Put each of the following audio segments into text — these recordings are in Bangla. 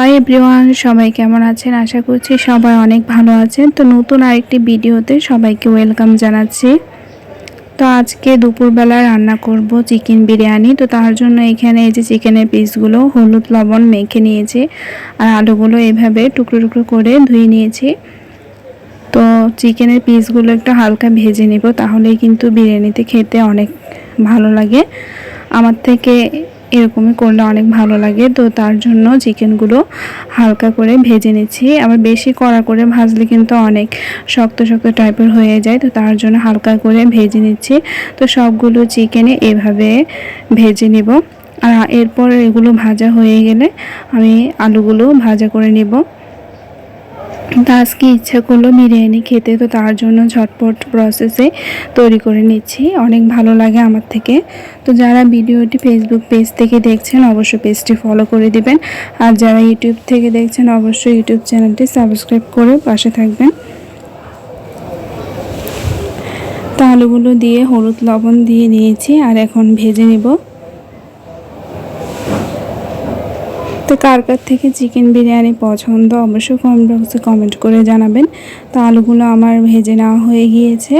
হাই এভরিওয়ান, সবাই কেমন আছেন? আশা করছি সবাই অনেক ভালো আছেন। তো নতুন আরেকটি ভিডিওতে সবাইকে ওয়েলকাম জানাচ্ছি। তো আজকে দুপুরবেলা রান্না করব চিকেন বিরিয়ানি। তো তার জন্য এখানে এই যে চিকেনের পিসগুলো হলুদ লবণ মেখে নিয়েছি আর আলুগুলো এভাবে টুকরো টুকরো করে ধুয়ে নিয়েছি। তো চিকেনের পিসগুলো একটু হালকা ভেজে নিব, তাহলেই কিন্তু বিরিয়ানিতে খেতে অনেক ভালো লাগে। আমার থেকে এরকমই করলে অনেক ভালো লাগে। তো তার জন্য চিকেনগুলো হালকা করে ভেজে নিচ্ছি। আবার বেশি কড়া করে ভাজলে কিন্তু অনেক শক্ত শক্ত টাইপের হয়ে যায়। তো তার জন্য হালকা করে ভেজে নিচ্ছি। তো সবগুলো চিকেনে এভাবে ভেজে নেব। আর এরপর এগুলো ভাজা হয়ে গেলে আমি আলুগুলো ভাজা করে নিব। তা আজকে ইচ্ছা করল বিরিয়ানি খেতে, তো তার জন্য ঝটপট প্রসেসে তৈরি করে নিচ্ছি। অনেক ভালো লাগে আমার থেকে। তো যারা ভিডিওটি ফেসবুক পেজ থেকে দেখছেন, অবশ্যই পেজটি ফলো করে দিবেন। আর যারা ইউটিউব থেকে দেখছেন, অবশ্যই ইউটিউব চ্যানেলটি সাবস্ক্রাইব করে পাশে থাকবেন। তো আলুগুলো দিয়ে হলুদ লবণ দিয়ে নিয়েছি, আর এখন ভেজে নেব। তো কার কার থেকে চিকেন বিরিয়ানি পছন্দ অবশ্যই কমেন্ট বক্সে কমেন্ট করে জানাবেন। তো আলুগুলো আমার ভেজে নেওয়া হয়ে গিয়েছে।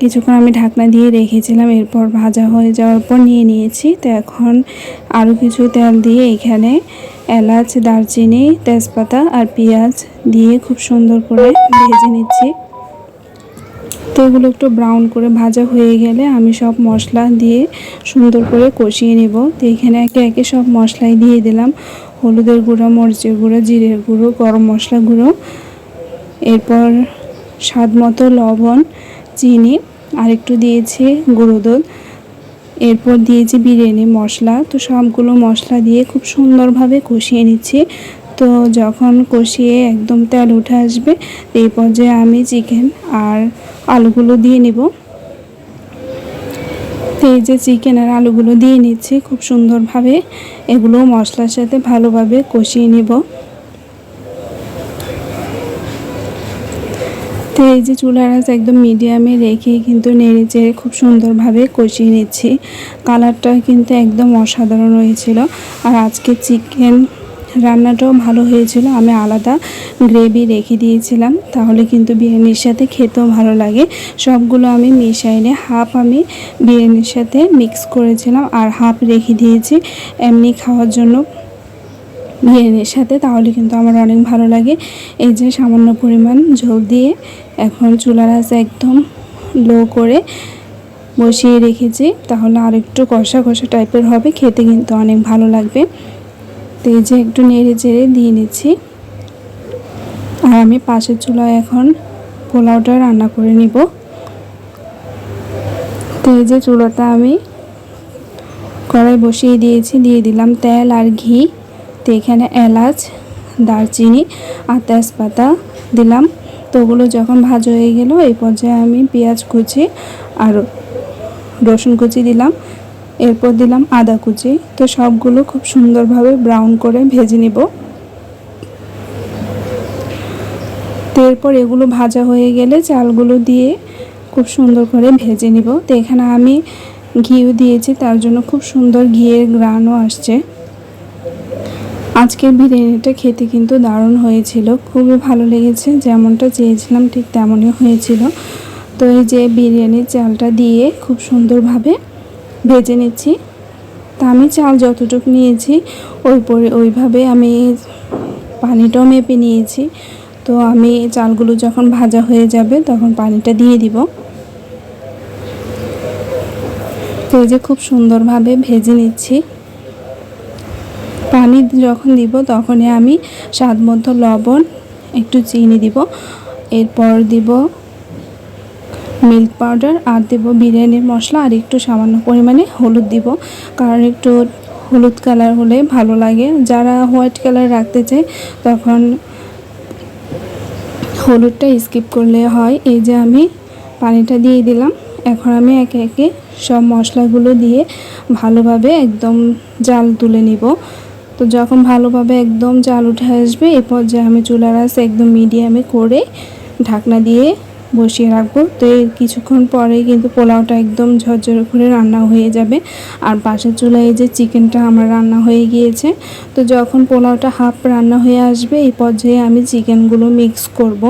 কিছুক্ষণ আমি ঢাকনা দিয়ে রেখেছিলাম, এরপর ভাজা হয়ে যাওয়ার পর নিয়ে নিয়েছি। তো এখন আরও কিছু তেল দিয়ে এখানে এলাচ, দারচিনি, তেজপাতা আর পেঁয়াজ দিয়ে খুব সুন্দর করে ভেজে নিচ্ছি। তো এগুলো একটু ব্রাউন করে ভাজা হয়ে গেলে আমি সব মশলা দিয়ে সুন্দর করে কষিয়ে নেব। তো এখানে একে একে সব মশলাই দিয়ে দিলাম। হলুদের গুঁড়ো, মরিচের গুঁড়ো, জিরের গুঁড়ো, গরম মশলা গুঁড়ো, এরপর স্বাদ মতো লবণ, চিনি, আর একটু দিয়েছি গুঁড়ো দুধ। এরপর দিয়েছি বিরিয়ানি মশলা। তো সবগুলো মশলা দিয়ে খুব সুন্দরভাবে কষিয়ে নিচ্ছি। তো যখন কষিয়ে একদম তেল উঠে আসবে, এই পর্যায়ে আমি চিকেন আর আলুগুলো দিয়ে নিব। তো এই যে চিকেন আর আলুগুলো দিয়ে নিচ্ছি খুব সুন্দরভাবে। এগুলো মশলার সাথে ভালোভাবে কষিয়ে নিব। তো এই যে চুলার আঁচ একদম মিডিয়ামে রেখে কিন্তু নেড়ে চেড়ে খুব সুন্দরভাবে কষিয়ে নিচ্ছি। কালারটা কিন্তু একদম অসাধারণ হয়েছিল। আর আজকে চিকেন রান্নাটাও ভালো হয়েছিল। আমি আলাদা গ্রেভি রেখে দিয়েছিলাম। তাহলে কিন্তু বিরিয়ানির সাথে খেতেও ভালো লাগে। সবগুলো আমি মিশাইনে হাফ আমি বিরিয়ানির সাথে মিক্স করেছিলাম আর হাফ রেখে দিয়েছি। এমনি খাওয়ার জন্য বিরিয়ানির সাথে, তাহলে কিন্তু আমার অনেক ভালো লাগে। এই যে সামান্য পরিমাণ ঝোল দিয়ে এখন চুলার আঁচ একদম লো করে বসিয়ে রেখেছি। তাহলে আরেকটু কষা কষা টাইপের হবে, খেতে কিন্তু অনেক ভালো লাগবে। তো এই যে একটু নেড়ে চেড়ে দিয়ে নিচ্ছি। আর আমি পাশের চুলায় এখন পোলাওটা রান্না করে নিব। তো এই যে চুলাটা আমি কড়াই বসিয়ে দিয়েছি, দিয়ে দিলাম তেল আর ঘি। তো এখানে এলাচ, দারচিনি আর তেজপাতা দিলাম। তো ওগুলো যখন ভাজ হয়ে গেল, এই পর্যায়ে আমি পেঁয়াজ কুচি আর রসুন কুচি দিলাম। এরপর দিলাম আদা কুচি। তো সবগুলো খুব সুন্দরভাবে ব্রাউন করে ভেজে নিব। তো এরপর এগুলো ভাজা হয়ে গেলে চালগুলো দিয়ে খুব সুন্দর করে ভেজে নিব। তো এখানে আমি ঘিও দিয়েছি, তার জন্য খুব সুন্দর ঘিয়ের গ্রানও আসছে। আজকের বিরিয়ানিটা খেতে কিন্তু দারুণ হয়েছিল, খুবই ভালো লেগেছে, যেমনটা চেয়েছিলাম ঠিক তেমনই হয়েছিল। তো এই যে বিরিয়ানির চালটা দিয়ে খুব সুন্দরভাবে ভেজে নিচ্ছি। তা আমি চাল যতটুকু নিয়েছি, ওই পরে ওইভাবে আমি পানিটাও মেপে নিয়েছি। তো আমি চালগুলো যখন ভাজা হয়ে যাবে, তখন পানিটা দিয়ে দিব। তো এই যে খুব সুন্দরভাবে ভেজে নিচ্ছি। পানি যখন দিব, তখনই আমি স্বাদ লবণ, একটু চিনি দিব। এরপর দিব মিল্ক পাউডার আর দেব বিরিয়ানির মশলা আর একটু সামান্য পরিমাণে হলুদ দিব। কারণ একটু হলুদ কালার হলে ভালো লাগে। যারা হোয়াইট কালার রাখতে চায়, তখন হলুদটা স্কিপ করলে হয়। এই যে আমি পানিটা দিয়ে দিলাম। এখন আমি একে একে সব মশলাগুলো দিয়ে ভালোভাবে একদম জাল তুলে নিব। তো যখন ভালোভাবে একদম জাল উঠে আসবে, এরপর যে আমি চুলার আঁচ একদম মিডিয়ামে করে ঢাকনা দিয়ে বসিয়ে রাখব। তো এর কিছুক্ষণ পরেই কিন্তু পোলাওটা একদম ঝরঝরে করে রান্না হয়ে যাবে। আর পাশের চুলায় যে চিকেনটা আমার রান্না হয়ে গিয়েছে। তো যখন পোলাওটা হাফ রান্না হয়ে আসবে, এই পর্যায়ে আমি চিকেনগুলো মিক্স করব।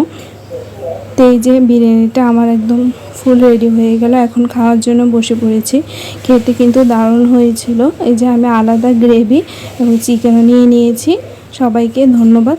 তো এই যে বিরিয়ানিটা আমার একদম ফুল রেডি হয়ে গেল। এখন খাওয়ার জন্য বসে পড়েছি। খেতে কিন্তু দারুণ হয়েছিল। এই যে আমি আলাদা গ্রেভি এবং চিকেনও নিয়ে নিয়েছি। সবাইকে ধন্যবাদ।